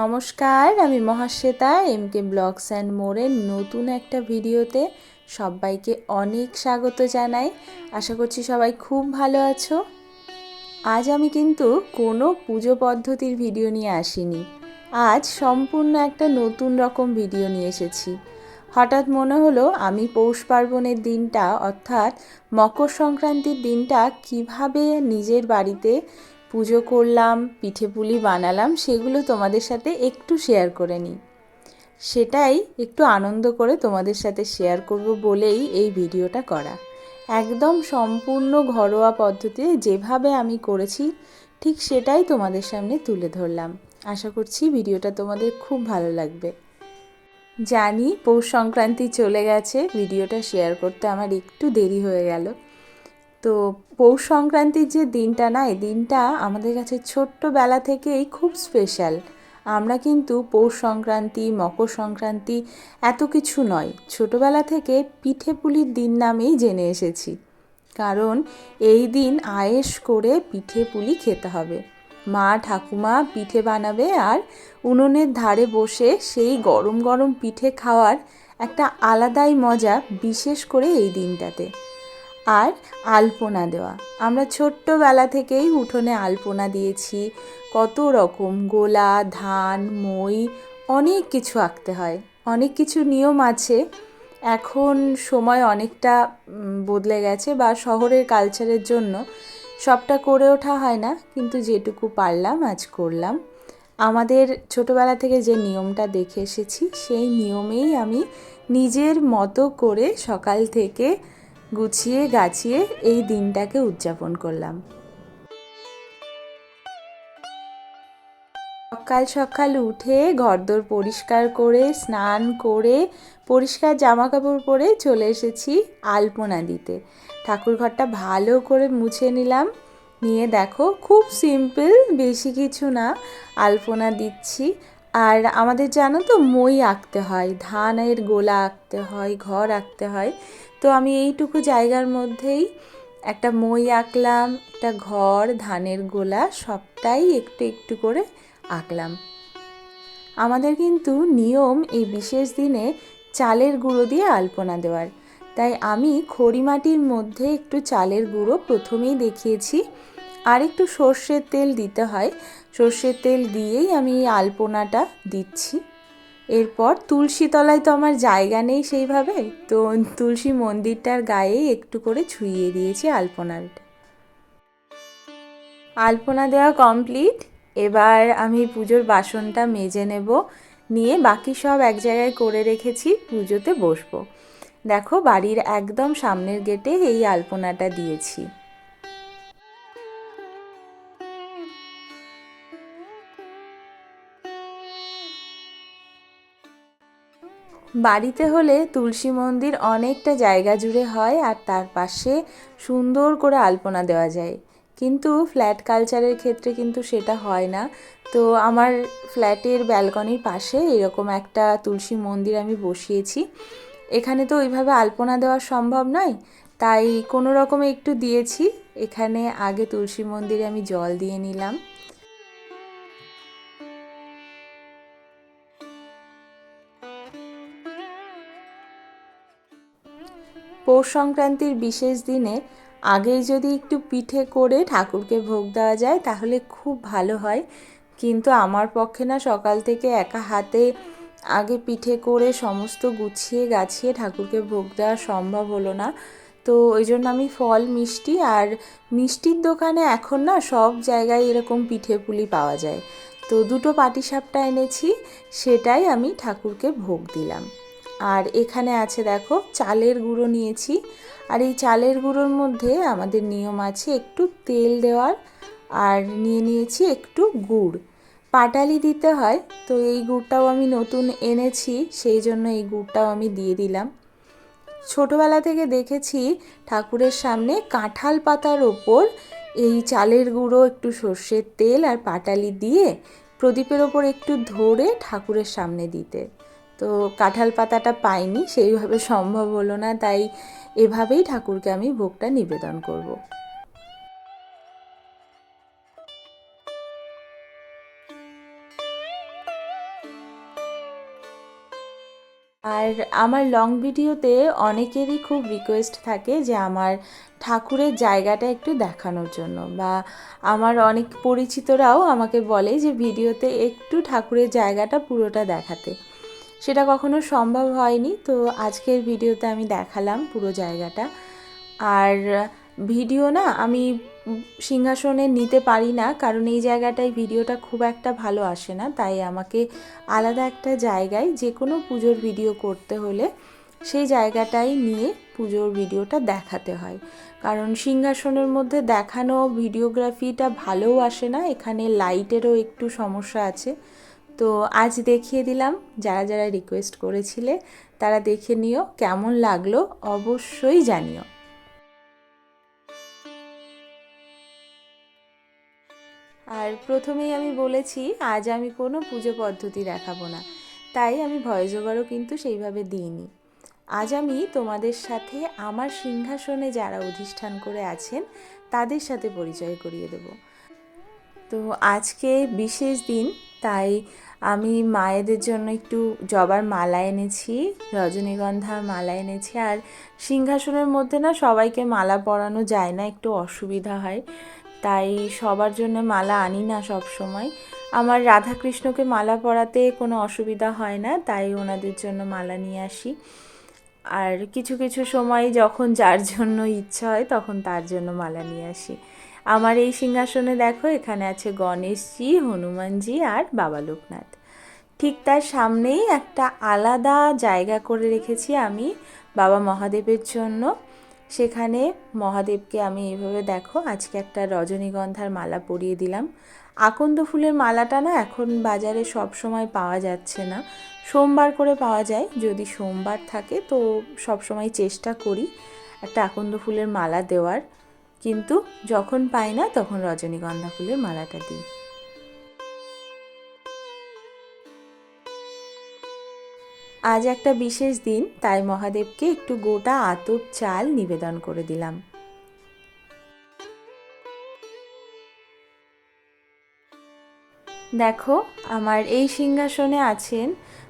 নমস্কার, আমি Mahashweta M K blogs and মোড়ের নতুন একটা ভিডিওতে সবাইকে অনেক স্বাগত জানাই। আশা করছি সবাই খুব ভালো আছো। আজ আমি কিন্তু কোনো পুজো পদ্ধতির ভিডিও নিয়ে আসিনি। আজ সম্পূর্ণ একটা নতুন রকম ভিডিও নিয়ে এসেছি। হঠাৎ মনে হলো আমি পৌষ পার্বণের দিনটা, অর্থাৎ মকর সংক্রান্তির দিনটা কীভাবে নিজের বাড়িতে পুজো করলাম, পিঠে পুলি বানালাম, সেগুলো তোমাদের সাথে একটু শেয়ার করে নিই। সেটাই একটু আনন্দ করে তোমাদের সাথে শেয়ার করব বলেই এই ভিডিওটা করা। একদম সম্পূর্ণ ঘরোয়া পদ্ধতিতে যেভাবে আমি করেছি, ঠিক সেটাই তোমাদের সামনে তুলে ধরলাম। আশা করছি ভিডিওটা তোমাদের খুব ভালো লাগবে। জানি পৌষ সংক্রান্তি চলে গেছে, ভিডিওটা শেয়ার করতে আমার একটু দেরি হয়ে গেল। তো পৌষ সংক্রান্তির যে দিনটা না, এই দিনটা আমাদের কাছে ছোট্টবেলা থেকেই খুব স্পেশাল আমরা কিন্তু পৌষ সংক্রান্তি, মকর সংক্রান্তি এত কিছু নয়। ছোটবেলা থেকে পিঠে পুলির দিন নামেই জেনে এসেছি। কারণ এই দিন আয়েস করে পিঠে পুলি খেতে হবে। মা ঠাকুমা পিঠে বানাবে আর উনুনের ধারে বসে সেই গরম গরম পিঠে খাওয়ার একটা আলাদাই মজা বিশেষ করে এই দিনটাতে। আর আলপনা দেওয়া। আমরা ছোট্টবেলা থেকেই উঠোনে আলপনা দিয়েছি। কত রকম গোলা, ধান, মই, অনেক কিছু আঁকতে হয়। অনেক কিছু নিয়ম আছে। এখন সময় অনেকটা বদলে গেছে বা শহরের কালচারের জন্য সবটা করে ওঠা হয় না। কিন্তু যেটুকু পারলাম, আজ করলাম। আমাদের ছোটবেলা থেকে যে নিয়মটা দেখে এসেছি, সেই নিয়মেই আমি নিজের মতো করে সকাল থেকে গুছিয়ে গাছিয়ে এই দিনটাকে উদযাপন করলাম। সকাল সকাল উঠে ঘরদোর পরিষ্কার করে, স্নান করে, পরিষ্কার জামা কাপড় পরে চলে এসেছি আলপনা দিতে। ঠাকুর ঘরটা ভালো করে মুছে নিলাম। নিয়ে দেখো, খুব সিম্পল, বেশি কিছু না, আলপনা দিচ্ছি। আর আমাদের জানো তো, মই আঁকতে হয়, ধানের গোলা আঁকতে হয়, ঘর আঁকতে হয়। তো আমি এইটুকু জায়গার মধ্যেই একটা মই আঁকলাম, একটা ঘর, ধানের গোলা, সবটাই একটু একটু করে আঁকলাম। আমাদের কিন্তু নিয়ম এই বিশেষ দিনে চালের গুঁড়ো দিয়ে আলপনা দেওয়ার। তাই আমি খড়ি মাটির মধ্যে একটু চালের গুঁড়ো প্রথমেই দেখিয়েছি। আর একটু সর্ষের তেল দিতে হয়। সর্ষের তেল দিয়েই আমি আলপনাটা দিচ্ছি। এরপর তুলসী তলায় তো আমার জায়গা নেই সেইভাবে, তো তুলসী মন্দিরটার গায়ে একটু করে ছুঁয়ে দিয়েছি আলপনাটা। আলপনা দেওয়া কমপ্লিট, এবার আমি পুজোর বাসনটা মেজে নেব, নিয়ে বাকি সব এক জায়গায় করে রেখেছি, পুজোতে বসবো। দেখো বাড়ির একদম সামনের গেটে এই আলপনাটা দিয়েছি। বাড়িতে হলে তুলসী মন্দির অনেকটা জায়গা জুড়ে হয় আর তার পাশে সুন্দর করে আলপনা দেওয়া যায়। কিন্তু ফ্ল্যাট কালচারের ক্ষেত্রে কিন্তু সেটা হয় না। তো আমার ফ্ল্যাটের ব্যালকনির পাশে এরকম একটা তুলসী মন্দির আমি বসিয়েছি। এখানে তো ওইভাবে আলপনা দেওয়া সম্ভব নয়। তাই কোনো রকমে একটু দিয়েছি। এখানে আগে তুলসী মন্দিরে আমি জল দিয়ে নিলাম। পৌষ সংক্রান্তির বিশেষ দিনে আগেই যদি একটু পিঠে করে ঠাকুরকে ভোগ দেওয়া যায়, তাহলে খুব ভালো হয়। কিন্তু আমার পক্ষে না, সকাল থেকে একা হাতে আগে পিঠে করে সমস্ত গুছিয়ে গাছিয়ে ঠাকুরকে ভোগ দেওয়া সম্ভব হলো না। তো ওই জন্য আমি ফল, মিষ্টি আর মিষ্টির দোকানে এখন না সব জায়গায় এরকম পিঠে পুলি পাওয়া যায়। তো দুটো পাটিসাপটা এনেছি, সেটাই আমি ঠাকুরকে ভোগ দিলাম। আর এখানে আছে দেখো, চালের গুঁড়ো নিয়েছি। আর এই চালের গুঁড়োর মধ্যে আমাদের নিয়ম আছে একটু তেল দেওয়ার আর নিয়ে নিয়েছি একটু গুড়। পাটালি দিতে হয়, তো এই গুড়টাও আমি নতুন এনেছি, সেই জন্য এই গুড়টাও আমি দিয়ে দিলাম। ছোটোবেলা থেকে দেখেছি ঠাকুরের সামনে কাঁঠাল পাতার ওপর এই চালের গুঁড়ো, একটু সর্ষের তেল আর পাটালি দিয়ে প্রদীপের ওপর একটু ধরে ঠাকুরের সামনে দিতে। তো কাঁঠাল পাতাটা পাইনি, সেইভাবে সম্ভব হলো না, তাই এভাবেই ঠাকুরকে আমি ভোগটা নিবেদন করব। আর আমার লং ভিডিওতে অনেকেরই খুব রিকোয়েস্ট থাকে যে আমার ঠাকুরের জায়গাটা একটু দেখানোর জন্য, বা আমার অনেক পরিচিতরাও আমাকে বলে যে, ভিডিওতে একটু ঠাকুরের জায়গাটা পুরোটা দেখাতে সেটা কখনো সম্ভব হয়নি। তো আজকের ভিডিওতে আমি দেখালাম পুরো জায়গাটা। আর ভিডিও না আমি সিংহাসনে নিতে পারি না, কারণ এই জায়গাটায় ভিডিওটা খুব একটা ভালো আসে না। তাই আমাকে আলাদা একটা জায়গায় যে কোনো পুজোর ভিডিও করতে হলে সেই জায়গাটাই নিয়ে পুজোর ভিডিওটা দেখাতে হয়। কারণ সিংহাসনের মধ্যে দেখানো ভিডিওগ্রাফিটা ভালোও আসে না, এখানে লাইটেরও একটু সমস্যা আছে। তো আজ দেখিয়ে দিলাম, যারা যারা রিকোয়েস্ট করেছিলে তারা দেখে নিও কেমন লাগল, অবশ্যই জানিও। আর প্রথমেই আমি বলেছি, আজ আমি কোনো পুজো পদ্ধতি দেখাবো না, তাই আমি ভয়েস ওভারও কিন্তু সেইভাবে দিইনি। আজ আমি তোমাদের সাথে আমার সিংহাসনে যারা অধিষ্ঠান করে আছেন, তাদের সাথে পরিচয় করিয়ে দেব। তো আজকে বিশেষ দিন, তাই আমি মায়েদের জন্য একটু জবার মালা এনেছি রজনীগন্ধা মালা এনেছি। আর সিংহাসনের মধ্যে না সবাইকে মালা পরানো যায় না, একটু অসুবিধা হয়। তাই সবার জন্য মালা আনি না সব সময় আমার রাধাকৃষ্ণকে মালা পরাতে কোনো অসুবিধা হয় না, তাই ওনাদের জন্য মালা নিয়ে আসি। আর কিছু কিছু সময় যখন যার জন্য ইচ্ছা হয়, তখন তার জন্য মালা নিয়ে আসি। আমার এই সিংহাসনে দেখো, এখানে আছে গণেশজি, হনুমানজি আর বাবা লোকনাথ। ঠিক তার সামনেই একটা আলাদা জায়গা করে রেখেছি আমি বাবা মহাদেবের জন্য। সেখানে মহাদেবকে আমি এইভাবে দেখো, আজকে একটা রজনীগন্ধার মালা পরিয়ে দিলাম। আকন্দ ফুলের মালাটা না এখন বাজারে সব সময় পাওয়া যাচ্ছে না। সোমবার করে পাওয়া যায়, যদি সোমবার থাকে তো সব সময় চেষ্টা করি একটা আকন্দ ফুলের মালা দেওয়ার। কিন্তু যখন পাই না, তখন রজনীগন্ধা ফুলের মালাটা দিই। আজ একটা বিশেষ দিন, তাই মহাদেবকে একটু গোটা আতপ চাল নিবেদন করে দিলাম। দেখো, আমার এই সিংহাসনে আছেন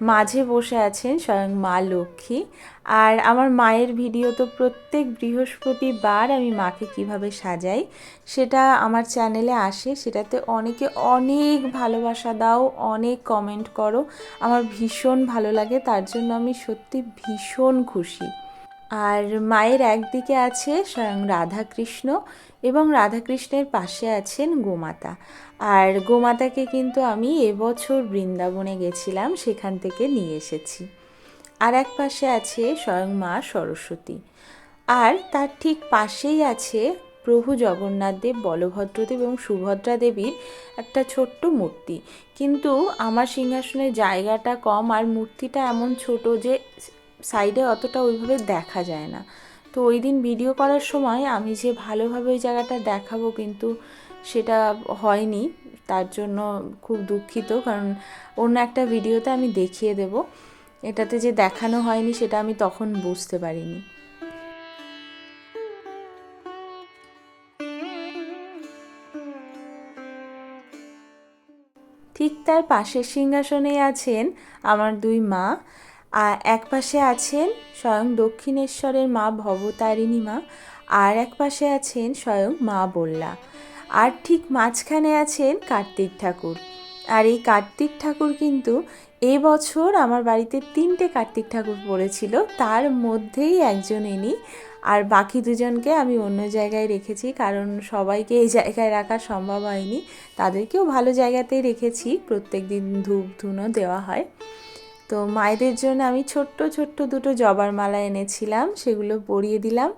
মাঝে বসে আছেন স্বয়ং মা লক্ষ্মী। আর আমার মায়ের ভিডিও তো প্রত্যেক বৃহস্পতিবার আমি মাকে কীভাবে সাজাই, সেটা আমার চ্যানেলে আসে। সেটাতে অনেকে অনেক ভালোবাসা দাও, অনেক কমেন্ট করো। আমার ভীষণ ভালো লাগে, তার জন্য আমি সত্যি ভীষণ খুশি। আর মায়ের একদিকে আছে স্বয়ং রাধাকৃষ্ণ এবং রাধাকৃষ্ণের পাশে আছেন গোমাতা। আর গোমাতাকে কিন্তু আমি এবছর বৃন্দাবনে গেছিলাম, সেখান থেকে নিয়ে এসেছি। আর এক পাশে আছে স্বয়ং মা সরস্বতী। আর তার ঠিক পাশেই আছে প্রভু জগন্নাথ দেব বলভদ্রদেব এবং সুভদ্রা দেবীর একটা ছোট্ট মূর্তি। কিন্তু আমার সিংহাসনের জায়গাটা কম আর মূর্তিটা এমন ছোট যে সাইডে অতটা ওইভাবে দেখা যায় না। তো ওই দিন ভিডিও করার সময় আমি যে ভালোভাবে ওই জায়গাটা দেখাবো কিন্তু সেটা হয়নি, তার জন্য খুব দুঃখিত। কারণ অন্য একটা ভিডিওতে আমি দেখিয়ে দেব। এটাতে যে দেখানো হয়নি সেটা আমি তখন বুঝতে পারিনি। ঠিক তার পাশের সিংহাসনেই আছেন আমার দুই মা। আর এক পাশে আছেন স্বয়ং দক্ষিণেশ্বরের মা ভবতারিণী মা, আর এক পাশে আছেন স্বয়ং মা বল্লা। আর ঠিক মাঝখানে আছেন কার্তিক ঠাকুর। আর এই কার্তিক ঠাকুর কিন্তু এবছর আমার বাড়িতে তিনটে কার্তিক ঠাকুর পড়েছিল, তার মধ্যেই একজন ইনি। আর বাকি দুজনকে আমি অন্য জায়গায় রেখেছি, কারণ সবাইকে এই জায়গায় রাখা সম্ভব হয়নি। তাদেরকেও ভালো জায়গাতেই রেখেছি প্রত্যেক দিন ধূপ ধুনো দেওয়া হয়। তো মায়েদের জন্য আমি ছোট্ট ছোট্ট দুটো জবার মালা এনেছিলাম, সেগুলো পরিয়ে দিলাম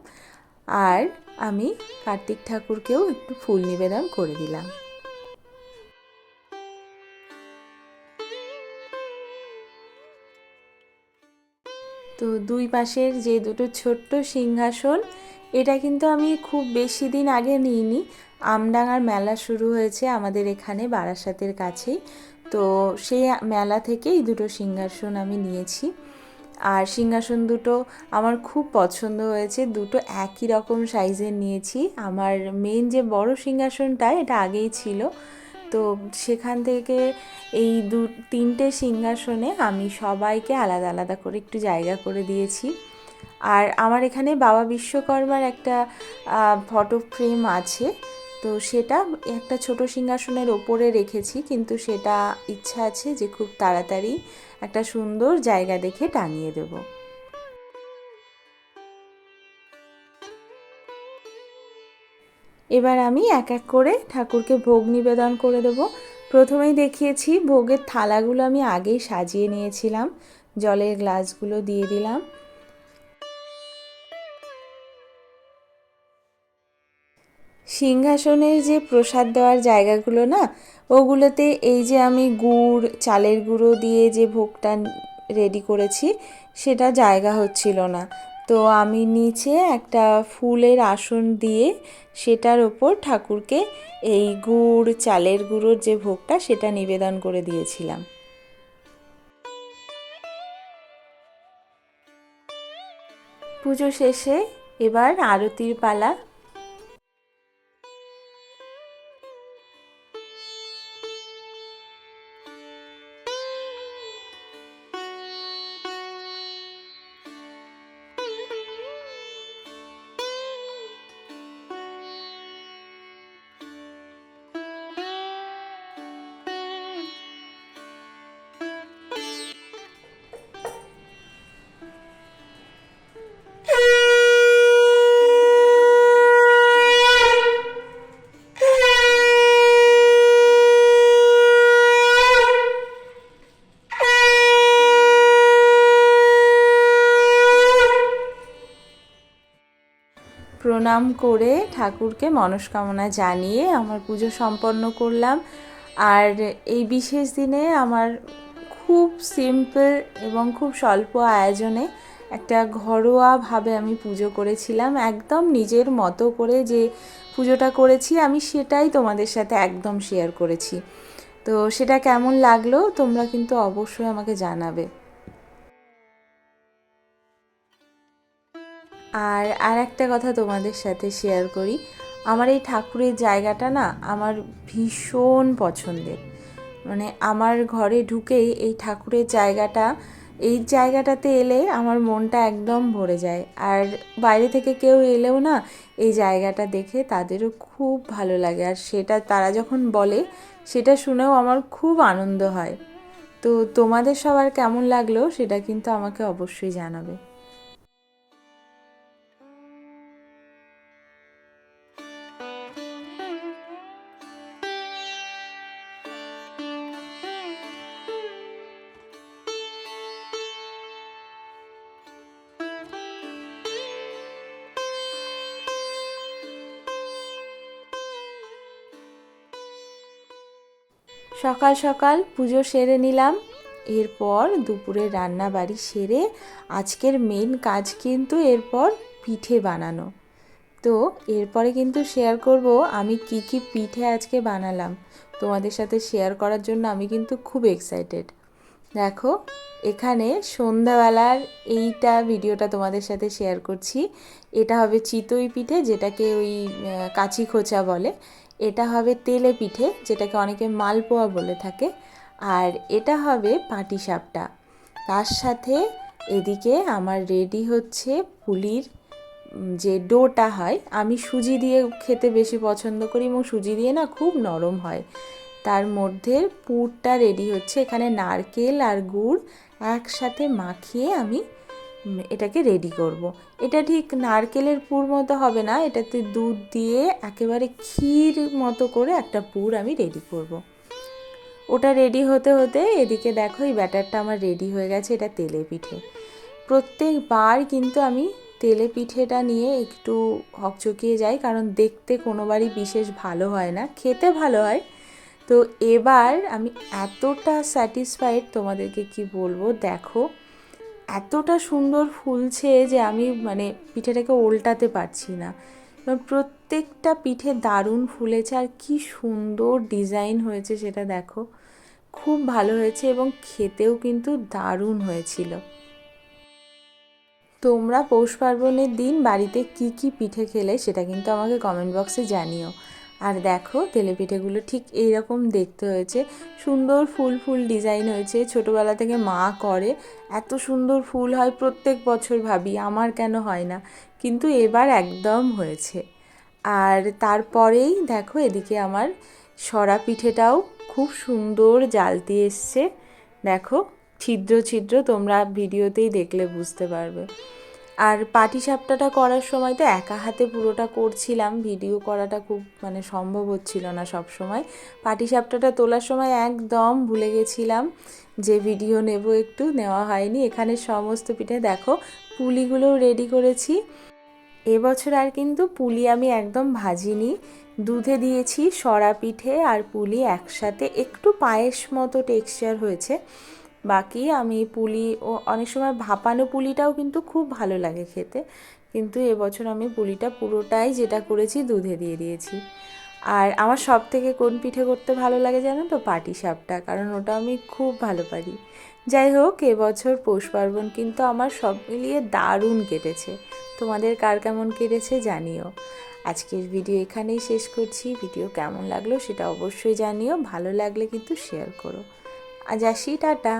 আর আমি কার্তিক ঠাকুরকেও একটু ফুল নিবেদন করে দিলাম। তো দুই পাশের যে দুটো ছোট্ট সিংহাসন, এটা কিন্তু আমি খুব বেশি দিন আগে নিইনি। আমডাঙার মেলা শুরু হয়েছে আমাদের এখানে বারাসাতের কাছেই। তো সেই মেলা থেকেই দুটো সিংহাসন আমি নিয়েছি। আর সিংহাসন দুটো আমার খুব পছন্দ হয়েছে। দুটো একই রকম সাইজের নিয়েছি। আমার মেন যে বড় সিংহাসনটা, এটা আগেই ছিল। তো সেখান থেকে এই দু, তিনটে সিংহাসনে আমি সবাইকে আলাদা আলাদা করে একটু জায়গা করে দিয়েছি। আর আমার এখানে বাবা বিশ্বকর্মার একটা ফটো ফ্রেম আছে। তো সেটা একটা ছোট সিংহাসনের ওপরে রেখেছি, কিন্তু সেটা ইচ্ছা আছে যে খুব তাড়াতাড়ি একটা সুন্দর জায়গা দেখে টাঙিয়ে দেব। এবার আমি এক এক করে ঠাকুরকে ভোগ নিবেদন করে দেব। প্রথমেই দেখিয়েছি ভোগের থালাগুলো আমি আগেই সাজিয়ে নিয়েছিলাম, জলের গ্লাসগুলো দিয়ে দিলাম। সিংহাসনের যে প্রসাদ দেওয়ার জায়গাগুলো না, ওগুলোতে এই যে আমি গুড়, চালের গুঁড়ো দিয়ে যে ভোগটা রেডি করেছি, সেটা জায়গা হচ্ছিল না। তো আমি নিচে একটা ফুলের আসন দিয়ে সেটার ওপর ঠাকুরকে এই গুড়, চালের গুঁড়োর যে ভোগটা, সেটা নিবেদন করে দিয়েছিলাম। পুজো শেষে এবার আরতির পালা প্রণাম করে ঠাকুরকে মনস্কামনা জানিয়ে আমার পুজো সম্পন্ন করলাম। আর এই বিশেষ দিনে আমার খুব সিম্পল এবং খুব স্বল্প আয়োজনে একটা ঘরোয়াভাবে আমি পুজো করেছিলাম। একদম নিজের মতো করে যে পুজোটা করেছি, আমি সেটাই তোমাদের সাথে একদম শেয়ার করেছি। তো সেটা কেমন লাগল তোমরা কিন্তু অবশ্যই আমাকে জানাবে। আর আর একটা কথা তোমাদের সাথে শেয়ার করি। আমার এই ঠাকুরের জায়গাটা না আমার ভীষণ পছন্দের। মানে আমার ঘরে ঢুকেই এই ঠাকুরের জায়গাটা, এই জায়গাটাতে এলে আমার মনটা একদম ভরে যায়। আর বাইরে থেকে কেউ এলেও না এই জায়গাটা দেখে তাদেরও খুব ভালো লাগে। আর সেটা তারা যখন বলে, সেটা শুনেও আমার খুব আনন্দ হয়। তো তোমাদের সবার কেমন লাগল সেটা কিন্তু আমাকে অবশ্যই জানাবে। সকাল সকাল পুজো সেরে নিলাম। এরপর দুপুরে রান্না বাড়ি সেরে আজকের মেন কাজ কিন্তু এরপর পিঠে বানানো। তো এরপরে কিন্তু শেয়ার করব আমি কি কি পিঠে আজকে বানালাম। তোমাদের সাথে শেয়ার করার জন্য আমি কিন্তু খুব এক্সাইটেড দেখো, এখানে সন্ধ্যাবেলার এইটা ভিডিওটা তোমাদের সাথে শেয়ার করছি। এটা হবে চিতই পিঠে, যেটাকে ওই কাচি খোঁচা বলে। এটা হবে তেলে পিঠে, যেটাকে অনেকে মালপোয়া বলে থাকে, আর এটা হবে পাটিসাপটা তার সাথে এদিকে আমার রেডি হচ্ছে পুলির যে ডোটা হয়, আমি সুজি দিয়ে খেতে বেশি পছন্দ করি এবং সুজি দিয়ে না খুব নরম হয়। তার মধ্যে পুরটা রেডি হচ্ছে, এখানে নারকেল আর গুড় একসাথে মাখিয়ে আমি এটাকে রেডি করব। এটা ঠিক নারকেলের পুর মতো হবে না, এটাতে দুধ দিয়ে একেবারে ক্ষীর মতো করে একটা পুর আমি রেডি করব। ওটা রেডি হতে হতে এদিকে দেখো এই ব্যাটারটা আমার রেডি হয়ে গেছে, এটা তেলে পিঠে প্রত্যেকবার কিন্তু আমি তেলে পিঠেটা নিয়ে একটু হকচকিয়ে যাই, কারণ দেখতে কোনোবারই বিশেষ ভালো হয় না, খেতে ভালো হয় তো এবার আমি এতটা স্যাটিসফাইড তোমাদেরকে কি বলব, দেখো এতটা সুন্দর ফুলছে যে আমি মানে পিঠেটাকে উল্টাতে পারছি না। প্রত্যেকটা পিঠে দারুণ ফুলেছে আর কি সুন্দর ডিজাইন হয়েছে সেটা দেখো। খুব ভালো হয়েছে এবং খেতেও কিন্তু দারুণ হয়েছিল। তোমরা পৌষ পার্বণের দিন বাড়িতে কি কি পিঠে খেলে সেটা কিন্তু আমাকে কমেন্ট বক্সে জানিও। আর দেখো তেলেপিঠেগুলো ঠিক এইরকম দেখতে হয়েছে। সুন্দর ফুল ফুল ডিজাইন হয়েছে। ছোটোবেলা থেকে মা করে। এত সুন্দর ফুল হয় প্রত্যেক বছর ভাবি, আমার কেন হয় না? কিন্তু এবার একদম হয়েছে। আর তারপরেই দেখো এদিকে আমার সরা পিঠেটাও খুব সুন্দর জালতি এসছে। দেখো, ছিদ্র ছিদ্র তোমরা ভিডিওতেই দেখলে বুঝতে পারবে। আর পাটি সাপটাটা করার সময় তো একা হাতে পুরোটা করছিলাম ভিডিও করাটা খুব মানে সম্ভব হচ্ছিল না সব সময় পাটি সাপটাটা তোলার সময় একদম ভুলে গেছিলাম যে ভিডিও নেব একটু, নেওয়া হয়নি। এখানে সমস্ত পিঠে দেখো, পুলিগুলোও রেডি করেছি। এবছর আর কিন্তু পুলি আমি একদম ভাজিনি। দুধে দিয়েছি সরা পিঠে আর পুলি একসাথে। একটু পায়েস মতো টেক্সচার হয়েছে। বাকি আমি পুলি ও অনেক সময় ভাপানো পুলিটাও কিন্তু খুব ভালো লাগে খেতে। কিন্তু এবছর আমি পুলিটা পুরোটাই যেটা করেছি দুধে দিয়ে দিয়েছি। আর আমার সব থেকে কোন পিঠে করতে ভালো লাগে জানো তো? পাটি সাপটা, কারণ ওটা আমি খুব ভালো পারি। যাই হোক, এবছর পৌষ পার্বণ কিন্তু আমার সব মিলিয়ে দারুণ কেটেছে। তোমাদের কার কেমন কেটেছে জানিও। আজকের ভিডিও এখানেই শেষ করছি। ভিডিও কেমন লাগল সেটা অবশ্যই জানিও। ভালো লাগলে কিন্তু শেয়ার করো। আজ আসি, টাটা।